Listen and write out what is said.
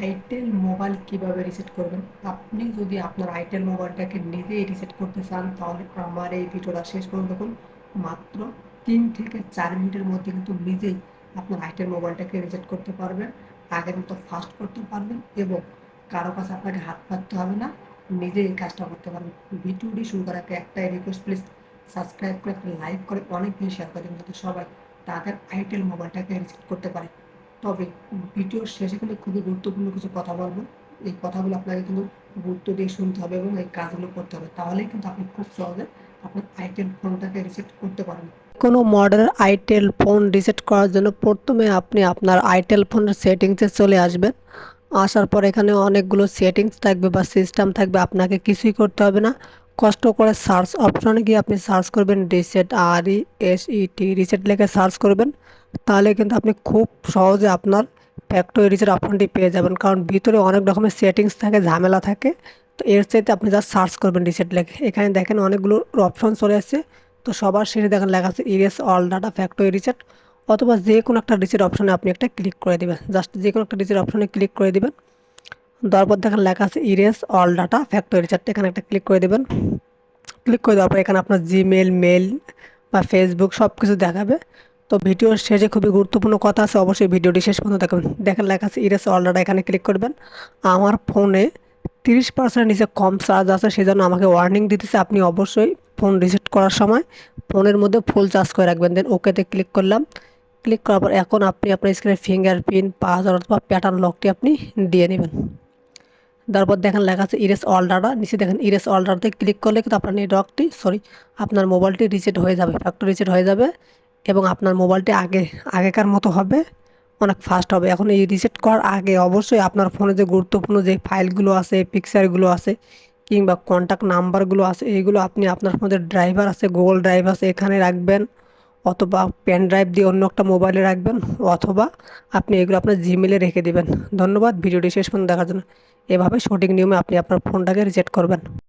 Itel mobile কীভাবে reset করবেন? আপনি যদি আপনার আইটেল মোবাইলটাকে নিজেই রিসেট করতে চান, তাহলে আমার এই ভিডিওটা শেষ পর্যন্ত দেখুন, মাত্র তিন থেকে চার মিনিটের মধ্যে কিন্তু নিজেই আপনার আইটেল মোবাইলটাকে রিসেট করতে পারবেন। আগের মতো ফাস্ট করতে পারবেন এবং কারও কাছে আপনাকে হাত পাততে হবে না, নিজেই এই কাজটা করতে পারবেন। ভিডিওটি শুরু করার আগে একটাই রিকোয়েস্ট প্লিজ সাবস্ক্রাইব করে লাইক করে, অনেক বেশি শেয়ার করে যাতে সবাই তাদের আইটেল মোবাইলটাকে রিসেট করতে পারে। তবে ভিডিওর শেষে কিন্তু খুবই গুরুত্বপূর্ণ কিছু কথা বলব। এই কথাগুলো আপনাকে কিন্তু গুরুত্ব দিয়ে শুনতে হবে এবং এই কাজগুলো করতে হবে। তাহলেই কিন্তু আপনি খুব সহজে আপনার আইটেল ফোনটাকে রিসেট করতে পারবেন। কোনো মডেল আইটেল ফোন রিসেট করার জন্য প্রথমে আপনি আপনার আইটেল ফোনের সেটিংসে চলে আসবেন। আসার পর এখানে অনেকগুলো সেটিংস থাকবে বা সিস্টেম থাকবে, আপনাকে কিছুই করতে হবে না। কষ্ট করে সার্চ অপশনে গিয়ে আপনি সার্চ করবেন reset R E S E T reset লিখে সার্চ করবেন, তাহলে কিন্তু আপনি খুব সহজে আপনার ফ্যাক্টরি রিসেট অপশনটি পেয়ে যাবেন। কারণ ভিতরে অনেক রকমের সেটিংস থাকে, ঝামেলা থাকে, তো এর চাইতে আপনি যা সার্চ করবেন রিসেট লেখে। এখানে দেখেন অনেকগুলো অপশন চলে আসছে, তো সবার শেষে দেখেন লেখা আছে erase all data factory reset অথবা যে কোনো একটা রিসেট অপশনে আপনি একটা ক্লিক করে দেবেন। জাস্ট যে কোনো একটা রিসেট অপশনে ক্লিক করে দেবেন তারপর দেখেন লেখা আছে ইরেস অল ডাটা ফ্যাক্টরি চারটে এখানে একটা ক্লিক করে দেবেন। ক্লিক করে দেওয়ার পর এখানে আপনার জিমেল মেল বা ফেসবুক সব কিছু দেখাবে। তো ভিডিওর শেষে খুবই গুরুত্বপূর্ণ কথা আছে, অবশ্যই ভিডিওটি শেষ পর্যন্ত দেখবেন। দেখেন লেখা আছে ইরেস অল ডাটা এখানে ক্লিক করবেন। আমার ফোনে তিরিশ পার্সেন্ট নিচে কম চার্জ আছে সেই জন্য আমাকে ওয়ার্নিং দিতেছে। আপনি অবশ্যই ফোন রিসেট করার সময় ফোনের মধ্যে ফুল চার্জ করে রাখবেন। দেন ওকেতে ক্লিক করলাম। ক্লিক করার পর এখন আপনি আপনার স্ক্রিনে ফিঙ্গারপ্রিন্ট পাসওয়ার্ড বা প্যাটার্ন লকটি আপনি দিয়ে নেবেন। তারপর দেখেন লেখা আছে ইরেস অল ডাটা নিচে দেখেন ইরেস অল ডাটাতে ক্লিক করলে কিন্তু আপনার নেটওয়ার্কটি সরি আপনার মোবাইলটি রিসেট হয়ে যাবে ফ্যাক্টরি রিসেট হয়ে যাবে এবং আপনার মোবাইলটি আগে, আগেকার মতো হবে, অনেক ফাস্ট হবে। এখন এই রিসেট করার আগে অবশ্যই আপনার ফোনে যে গুরুত্বপূর্ণ যে ফাইলগুলো আছে পিকচারগুলো আছে কিংবা কন্ট্যাক্ট নাম্বারগুলো আছে, এইগুলো আপনি আপনার ফোনের ড্রাইভার আছে গুগল ড্রাইভ আছে, এখানে রাখবেন। অথবা পেন ড্রাইভ দিয়ে অন্য একটা মোবাইলে রাখবেন, অথবা আপনি এগুলো আপনার জিমেলে রেখে দেবেন। ধন্যবাদ, ভিডিওটি শেষ পর্যন্ত দেখার জন্য। এভাবে সঠিক নিয়মে আপনি আপনার ফোনটাকে রিসেট করবেন।